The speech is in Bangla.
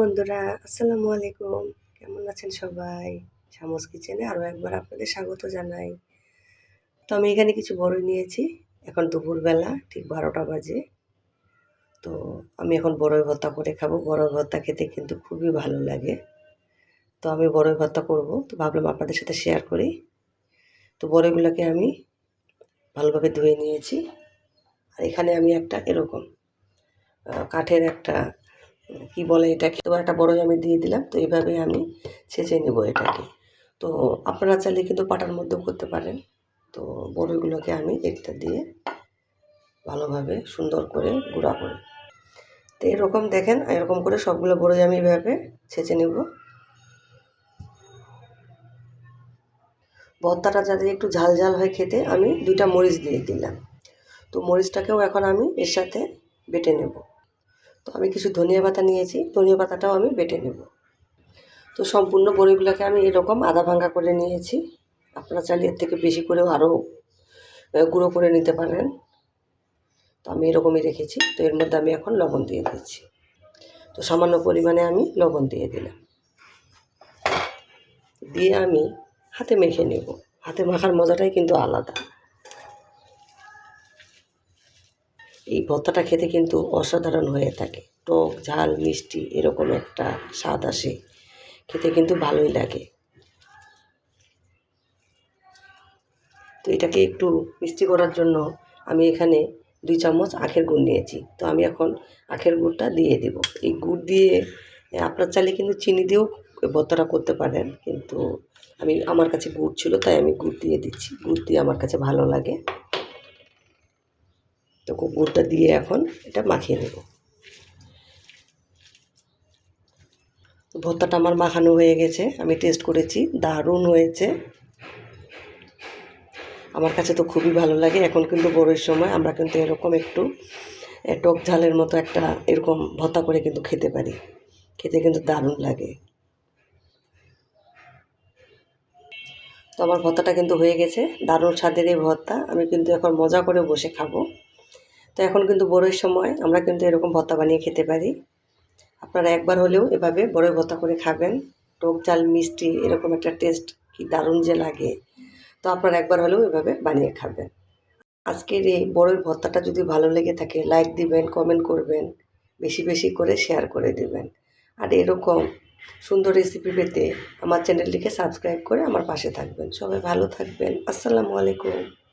বন্ধুরা, আসসালামু আলাইকুম। কেমন আছেন সবাই? শামস কিচেনে আরও একবার আপনাদের স্বাগত জানাই। তো আমি এখানে কিছু বড়ই নিয়েছি। এখন দুপুরবেলা, ঠিক বারোটা বাজে। তো আমি এখন বড়ই ভর্তা করে খাব। বড়ই ভর্তা খেতে কিন্তু খুবই ভালো লাগে। তো আমি বড়ই ভর্তা করব। তো ভাবলাম আপনাদের সাথে শেয়ার করি। তো বড়ইগুলোকে আমি ভালোভাবে ধুয়ে নিয়েছি। আর এখানে আমি একটা এরকম কাঠের একটা কি বলে এটাকে? তো একটা বড় আমি দিয়ে দিলাম, তো এইভাবে আমি ছেঁচে নেব এটাকে। তো আপনারা চাইলে কিন্তু পাটার মধ্যেও করতে পারেন। তো বড়িগুলোকে আমি এটা দিয়ে ভালোভাবে সুন্দর করে গুঁড়া করে। তো এরকম দেখেন, এরকম করে সবগুলো বড়ি আমি এভাবে ছেঁচে নেব। ভর্তাটা যাতে একটু ঝাল ঝাল হয় খেতে, আমি দুইটা মরিচ দিয়ে দিলাম। তো মরিচটাকেও এখন আমি এর সাথে বেটে নেব। তো আমি কিছু ধনিয়া পাতা নিয়েছি, ধনিয়া পাতাটাও আমি বেটে নেব। তো সম্পূর্ণ বড়িগুলোকে আমি এরকম আধা ভাঙ্গা করে নিয়েছি। আপনারা চাইলে এর থেকে বেশি করেও আরও গুঁড়ো করে নিতে পারেন। তো আমি এরকমই রেখেছি। তো এর মধ্যে আমি এখন লবণ দিয়ে দিচ্ছি। তো সামান্য পরিমাণে আমি লবণ দিয়ে দিলাম। দিয়ে আমি হাতে মেখে নেব। হাতে মাখার মজাটাই কিন্তু আলাদা। এই ভর্তাটা খেতে কিন্তু অসাধারণ হয়ে থাকে। টক, ঝাল, মিষ্টি এরকম একটা স্বাদ আসে। খেতে কিন্তু ভালোই লাগে। তো এটাকে একটু মিষ্টি করার জন্য আমি এখানে দুই চামচ আখের গুড় নিয়েছি। তো আমি এখন আখের গুড়টা দিয়ে দেব। এই গুড় দিয়ে আপনার চাইলে কিন্তু চিনি দিয়েও ভর্তাটা করতে পারেন। কিন্তু আমি, আমার কাছে গুড় ছিল, তাই আমি গুড় দিয়ে দিচ্ছি। গুড় দিয়ে আমার কাছে ভালো লাগে। তো গুড়টা দিয়ে এখন এটা মাখিয়ে নেব। ভর্তাটা আমার মাখানো হয়ে গেছে, আমি টেস্ট করেছি, দারুণ হয়েছে। আমার কাছে তো খুবই ভালো লাগে, এখন কিন্তু বড়োর সময়, আমরা কিন্তু এরকম একটু টক ঝালের মতো একটা এরকম ভর্তা করে কিন্তু খেতে পারি। খেতে কিন্তু দারুণ লাগে। তো আমার ভর্তাটা কিন্তু হয়ে গেছে, দারুণ স্বাদের এই ভর্তা, আমি কিন্তু এখন মজা করে বসে খাব। তো এখন কিন্তু বড়োর সময়, আমরা কিন্তু এরকম ভর্তা বানিয়ে খেতে পারি। আপনারা একবার হলেও এভাবে বড়ই ভর্তা করে খাবেন। টক ঝাল, মিষ্টি, এরকম একটা টেস্ট কি দারুণ যে লাগে। তো আপনারা একবার হলেও এভাবে বানিয়ে খাবেন। আজকের এই বড়ই ভর্তাটা যদি ভালো লেগে থাকে লাইক দিবেন কমেন্ট করবেন, বেশি বেশি করে শেয়ার করে দিবেন। আর এরকম সুন্দর রেসিপি পেতে আমার চ্যানেলটিকে সাবস্ক্রাইব করে আমার পাশে থাকবেন। সবাই ভালো থাকবেন। আসসালামু আলাইকুম।